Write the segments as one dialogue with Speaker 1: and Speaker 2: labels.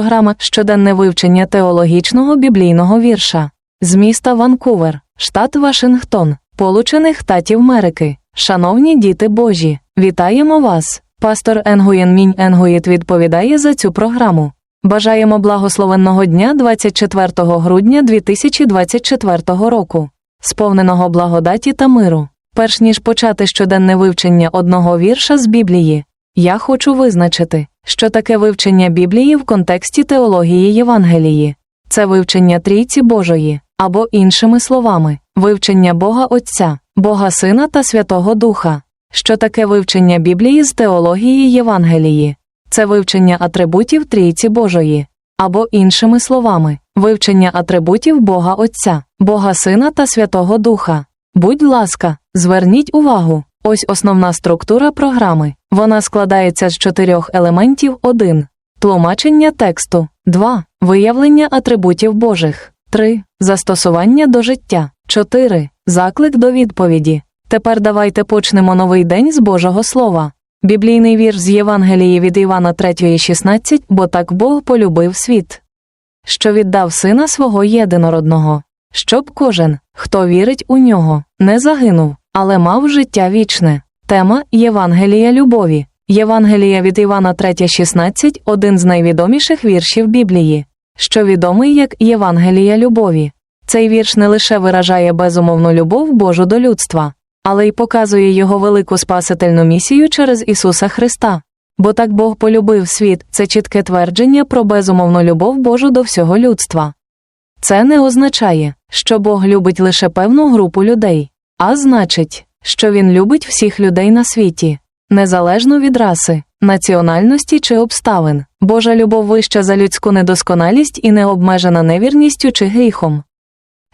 Speaker 1: Програма Щоденне вивчення теологічного біблійного вірша з міста Ванкувер, штат Вашингтон, Получених Штатів Америки. Шановні діти Божі, вітаємо вас! Пастор Енгуєн Мінь Енгуїт відповідає за цю програму. Бажаємо благословенного дня 24 грудня 2024 року, сповненого благодаті та миру. Перш ніж почати щоденне вивчення одного вірша з Біблії, я хочу визначити, що таке вивчення Біблії в контексті теології Євангелії. Це вивчення трійці Божої, або іншими словами, вивчення Бога Отця, Бога Сина та Святого Духа. Що таке вивчення Біблії з теології Євангелії? Це вивчення атрибутів трійці Божої, або іншими словами, вивчення атрибутів Бога Отця, Бога Сина та Святого Духа. Будь ласка, зверніть увагу. Ось основна структура програми. Вона складається з чотирьох елементів 1. Тлумачення тексту 2. Виявлення атрибутів Божих 3. Застосування до життя 4. Заклик до відповіді. Тепер давайте почнемо новий день з Божого Слова. Біблійний вірш з Євангелії від Івана 3,16 Бо так Бог полюбив світ, що віддав сина свого єдинородного, щоб кожен, хто вірить у нього, не загинув, але мав життя вічне. Тема Євангелія любові. Євангелія від Івана 3,16 один з найвідоміших віршів Біблії, що відомий як Євангелія любові. Цей вірш не лише виражає безумовну любов Божу до людства, але й показує його велику спасительну місію через Ісуса Христа. Бо так Бог полюбив світ це чітке твердження про безумовну любов Божу до всього людства. Це не означає, що Бог любить лише певну групу людей, а значить, що Він любить всіх людей на світі, незалежно від раси, національності чи обставин. Божа любов вища за людську недосконалість і не обмежена невірністю чи гріхом.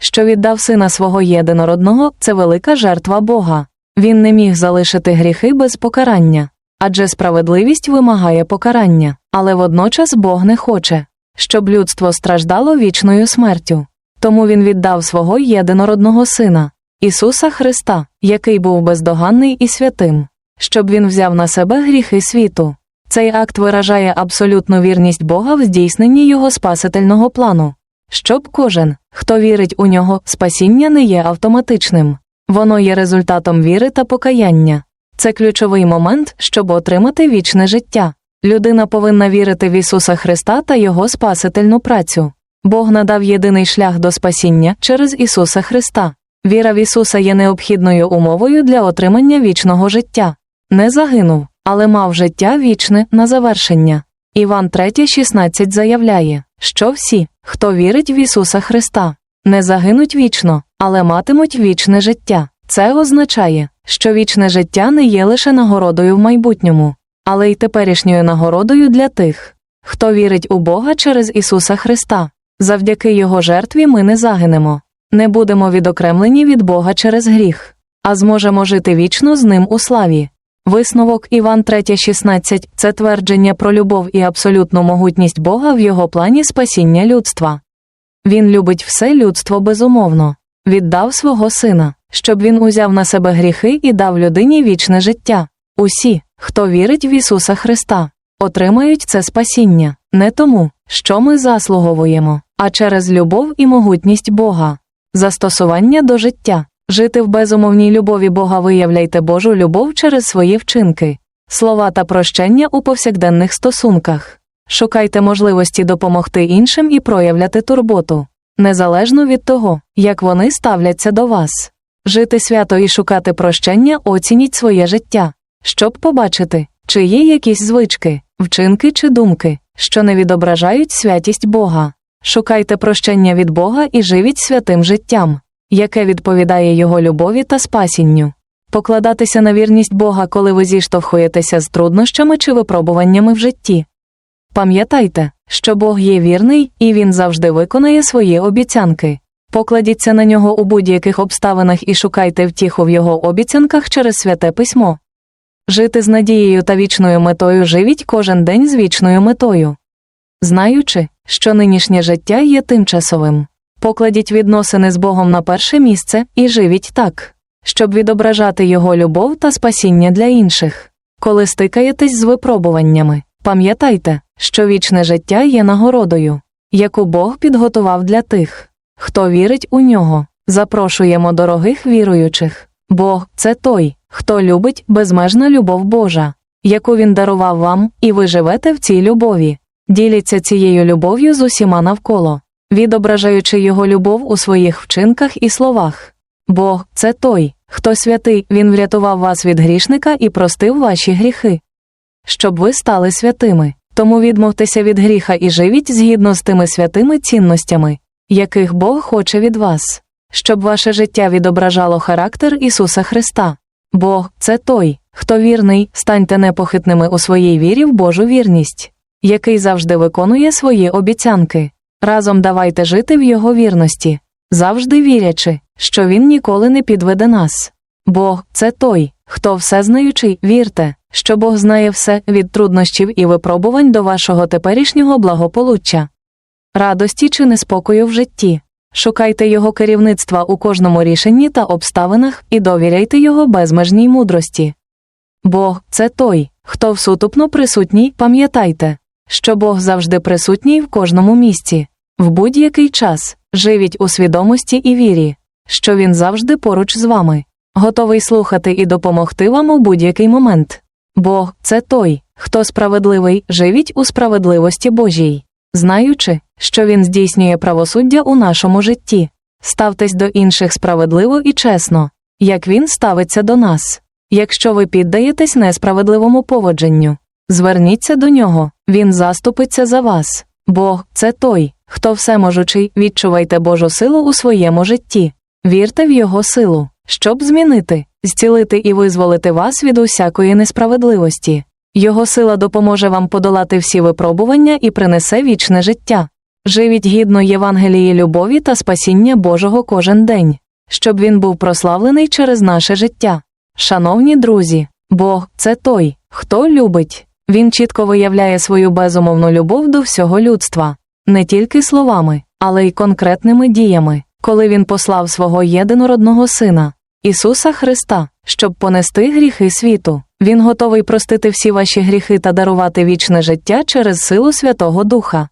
Speaker 1: Що віддав сина свого єдинородного, це велика жертва Бога. Він не міг залишити гріхи без покарання, адже справедливість вимагає покарання, але водночас Бог не хоче, щоб людство страждало вічною смертю. Тому він віддав свого єдинородного сина, Ісуса Христа, який був бездоганний і святим, щоб він взяв на себе гріхи світу. Цей акт виражає абсолютну вірність Бога в здійсненні його спасительного плану. Щоб кожен, хто вірить у нього, спасіння не є автоматичним, воно є результатом віри та покаяння. Це ключовий момент, щоб отримати вічне життя. Людина повинна вірити в Ісуса Христа та Його спасительну працю. Бог надав єдиний шлях до спасіння через Ісуса Христа. Віра в Ісуса є необхідною умовою для отримання вічного життя. Не загинув, але мав життя вічне на завершення. Іван 3,16 заявляє, що всі, хто вірить в Ісуса Христа, не загинуть вічно, але матимуть вічне життя. Це означає, що вічне життя не є лише нагородою в майбутньому, але й теперішньою нагородою для тих, хто вірить у Бога через Ісуса Христа. Завдяки Його жертві ми не загинемо, не будемо відокремлені від Бога через гріх, а зможемо жити вічно з ним у славі. Висновок Іван 3,16 – це твердження про любов і абсолютну могутність Бога в його плані спасіння людства. Він любить все людство безумовно, віддав свого сина, щоб він узяв на себе гріхи і дав людині вічне життя. Усі, хто вірить в Ісуса Христа, отримають це спасіння не тому, що ми заслуговуємо, а через любов і могутність Бога. Застосування до життя. Жити в безумовній любові Бога виявляйте Божу любов через свої вчинки, слова та прощення у повсякденних стосунках. Шукайте можливості допомогти іншим і проявляти турботу, незалежно від того, як вони ставляться до вас. Жити свято і шукати прощення оцініть своє життя, щоб побачити, чи є якісь звички, вчинки чи думки, що не відображають святість Бога. Шукайте прощення від Бога і живіть святим життям яке відповідає Його любові та спасінню. Покладатися на вірність Бога, коли ви зіштовхуєтеся з труднощами чи випробуваннями в житті. Пам'ятайте, що Бог є вірний і Він завжди виконає свої обіцянки. Покладіться на нього у будь-яких обставинах і шукайте втіху в його обіцянках через святе письмо. Жити з надією та вічною метою живіть кожен день з вічною метою. Знаючи, що нинішнє життя є тимчасовим. Покладіть відносини з Богом на перше місце і живіть так, щоб відображати Його любов та спасіння для інших. Коли стикаєтесь з випробуваннями, Пам'ятайте, що вічне життя є нагородою, яку Бог підготував для тих, хто вірить у нього. Запрошуємо дорогих віруючих. Бог це той, хто любить безмежна любов Божа, яку він дарував вам, і ви живете в цій любові. Діліться цією любов'ю з усіма навколо, відображаючи його любов у своїх вчинках і словах. Бог це той, хто святий, він врятував вас від грішника і простив ваші гріхи. Щоб ви стали святими, тому відмовтеся від гріха і живіть згідно з тими святими цінностями, яких Бог хоче від вас, щоб ваше життя відображало характер Ісуса Христа. Бог це той, хто вірний, станьте непохитними у своїй вірі в Божу вірність, який завжди виконує свої обіцянки. Разом давайте жити в Його вірності, завжди вірячи, що Він ніколи не підведе нас. Бог це той, хто всезнаючий, вірте, що Бог знає все від труднощів і випробувань до вашого теперішнього благополуччя, радості чи неспокою в житті. Шукайте його керівництва у кожному рішенні та обставинах і довіряйте його безмежній мудрості. Бог це той, хто всутупно присутній, пам'ятайте, що Бог завжди присутній в кожному місці, в будь-який час, живіть у свідомості і вірі, що Він завжди поруч з вами, готовий слухати і допомогти вам у будь-який момент. Бог це той, хто справедливий, живіть у справедливості Божій, знаючи, що Він здійснює правосуддя у нашому житті. Ставтесь до інших справедливо і чесно, як Він ставиться до нас. Якщо ви піддаєтесь несправедливому поводженню, зверніться до нього, він заступиться за вас. Бог це той, хто всеможучий, відчувайте Божу силу у своєму житті, вірте в Його силу, щоб змінити, зцілити і визволити вас від усякої несправедливості. Його сила допоможе вам подолати всі випробування і принесе вічне життя. Живіть гідно Євангелії любові та спасіння Божого кожен день, щоб він був прославлений через наше життя. Шановні друзі, Бог це той, хто любить. Він чітко виявляє свою безумовну любов до всього людства, не тільки словами, але й конкретними діями, коли він послав свого єдинородного Сина, Ісуса Христа, щоб понести гріхи світу. Він готовий простити всі ваші гріхи та дарувати вічне життя через силу Святого Духа.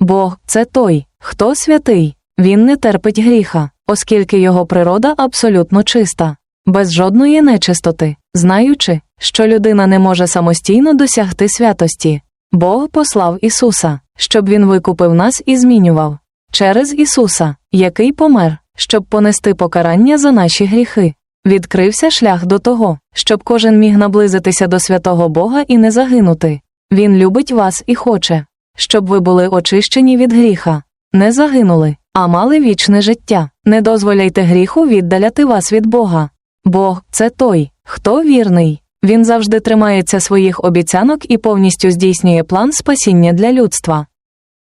Speaker 1: Бог це той, хто святий, він не терпить гріха, оскільки його природа абсолютно чиста, без жодної нечистоти, знаючи, що людина не може самостійно досягти святості. Бог послав Ісуса, щоб Він викупив нас і змінював через Ісуса, який помер, щоб понести покарання за наші гріхи. Відкрився шлях до того, щоб кожен міг наблизитися до святого Бога і не загинути. Він любить вас і хоче, щоб ви були очищені від гріха, не загинули, а мали вічне життя. Не дозволяйте гріху віддаляти вас від Бога. Бог це той, хто вірний. Він завжди тримається своїх обіцянок і повністю здійснює план спасіння для людства.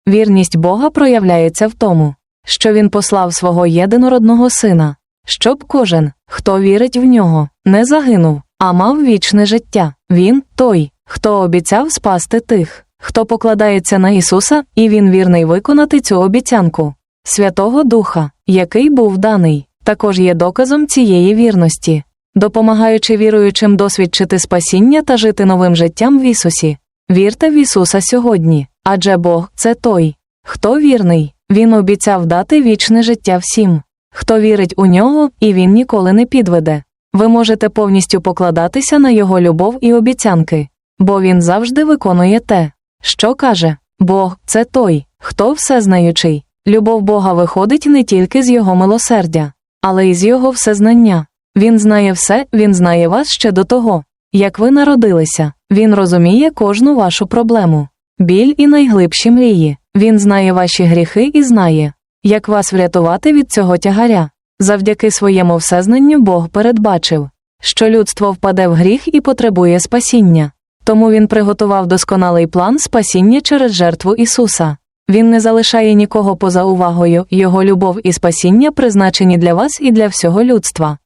Speaker 1: Вірність Бога проявляється в тому, що Він послав свого єдинородного сина, щоб кожен, хто вірить в нього, не загинув, а мав вічне життя. Він той, хто обіцяв спасти тих, хто покладається на Ісуса, і Він вірний виконати цю обіцянку. Святого Духа, який був даний, також є доказом цієї вірності, допомагаючи віруючим досвідчити спасіння та жити новим життям в Ісусі. Вірте в Ісуса сьогодні, адже Бог це той, хто вірний, Він обіцяв дати вічне життя всім, хто вірить у нього, і він ніколи не підведе. Ви можете повністю покладатися на Його любов і обіцянки, бо Він завжди виконує те, що каже Бог це той, хто всезнаючий. Любов Бога виходить не тільки з Його милосердя, але й з Його всезнання. Він знає все, Він знає вас ще до того, як ви народилися. Він розуміє кожну вашу проблему, біль і найглибші мрії. Він знає ваші гріхи і знає, як вас врятувати від цього тягаря. Завдяки своєму всезнанню Бог передбачив, що людство впаде в гріх і потребує спасіння. Тому він приготував досконалий план спасіння через жертву Ісуса. Він не залишає нікого поза увагою, його любов і спасіння призначені для вас і для всього людства.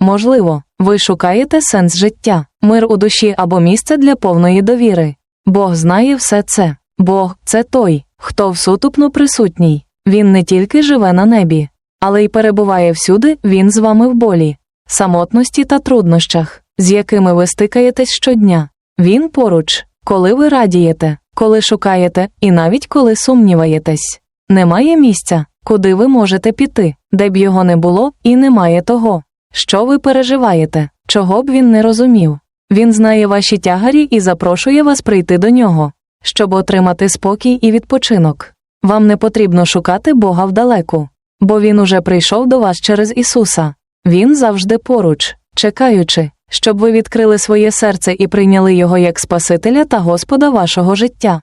Speaker 1: Можливо, ви шукаєте сенс життя, мир у душі або місце для повної довіри. Бог знає все це. Бог це той, хто всутупно присутній. Він не тільки живе на небі, але й перебуває всюди, він з вами в болі, самотності та труднощах, з якими ви стикаєтесь щодня. Він поруч, коли ви радієте, коли шукаєте і навіть коли сумніваєтесь. Немає місця, куди ви можете піти, де б його не було, і немає того, що ви переживаєте, чого б він не розумів. Він знає ваші тягарі і запрошує вас прийти до нього, щоб отримати спокій і відпочинок. Вам не потрібно шукати Бога вдалеку, бо Він уже прийшов до вас через Ісуса. Він завжди поруч, чекаючи, щоб ви відкрили своє серце і прийняли Його як Спасителя та Господа вашого життя.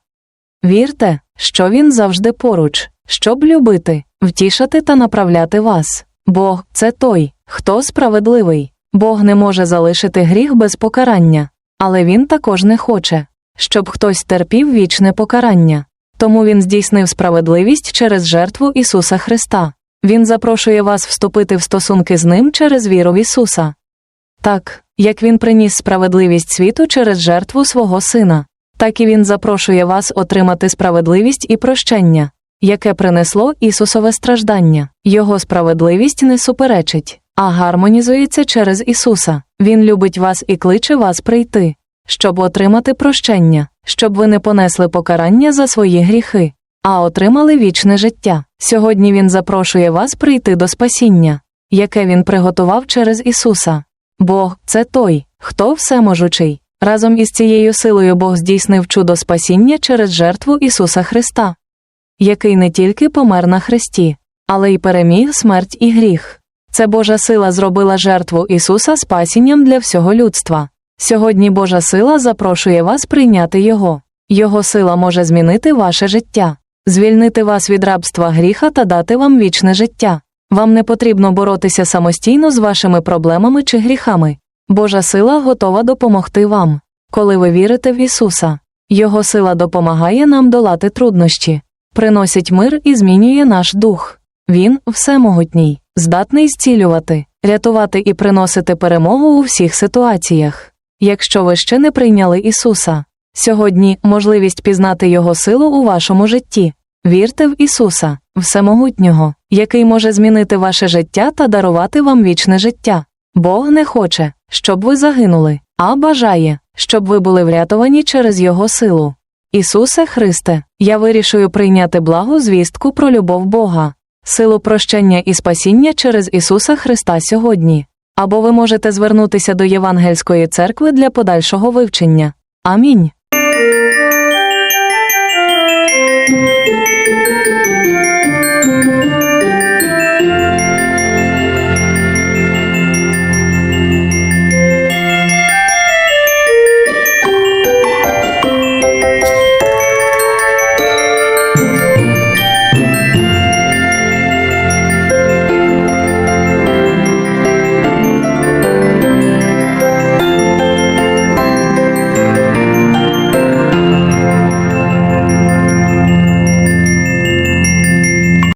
Speaker 1: Вірте, що Він завжди поруч, щоб любити, втішати та направляти вас. Бог це той, хто справедливий. Бог не може залишити гріх без покарання, але Він також не хоче, щоб хтось терпів вічне покарання. Тому Він здійснив справедливість через жертву Ісуса Христа. Він запрошує вас вступити в стосунки з Ним через віру в Ісуса. Так, як Він приніс справедливість світу через жертву свого Сина, так і Він запрошує вас отримати справедливість і прощення, яке принесло Ісусове страждання. Його справедливість не суперечить, а гармонізується через Ісуса. Він любить вас і кличе вас прийти, щоб отримати прощення, щоб ви не понесли покарання за свої гріхи, а отримали вічне життя. Сьогодні Він запрошує вас прийти до спасіння, яке Він приготував через Ісуса. Бог це той, хто всеможучий. Разом із цією силою Бог здійснив чудо спасіння через жертву Ісуса Христа, який не тільки помер на хресті, але й переміг смерть і гріх. Це Божа сила зробила жертву Ісуса спасінням для всього людства. Сьогодні Божа сила запрошує вас прийняти Його. Його сила може змінити ваше життя, звільнити вас від рабства гріха та дати вам вічне життя. Вам не потрібно боротися самостійно з вашими проблемами чи гріхами. Божа сила готова допомогти вам, коли ви вірите в Ісуса. Його сила допомагає нам долати труднощі, приносить мир і змінює наш дух. Він всемогутній, здатний зцілювати, рятувати і приносити перемогу у всіх ситуаціях. Якщо ви ще не прийняли Ісуса, сьогодні можливість пізнати Його силу у вашому житті. Вірте в Ісуса, Всемогутнього, який може змінити ваше життя та дарувати вам вічне життя. Бог не хоче, щоб ви загинули, а бажає, щоб ви були врятовані через Його силу. Ісусе Христе, я вирішую прийняти благу звістку про любов Бога, силу прощення і спасіння через Ісуса Христа сьогодні. Або ви можете звернутися до Євангельської церкви для подальшого вивчення. Амінь.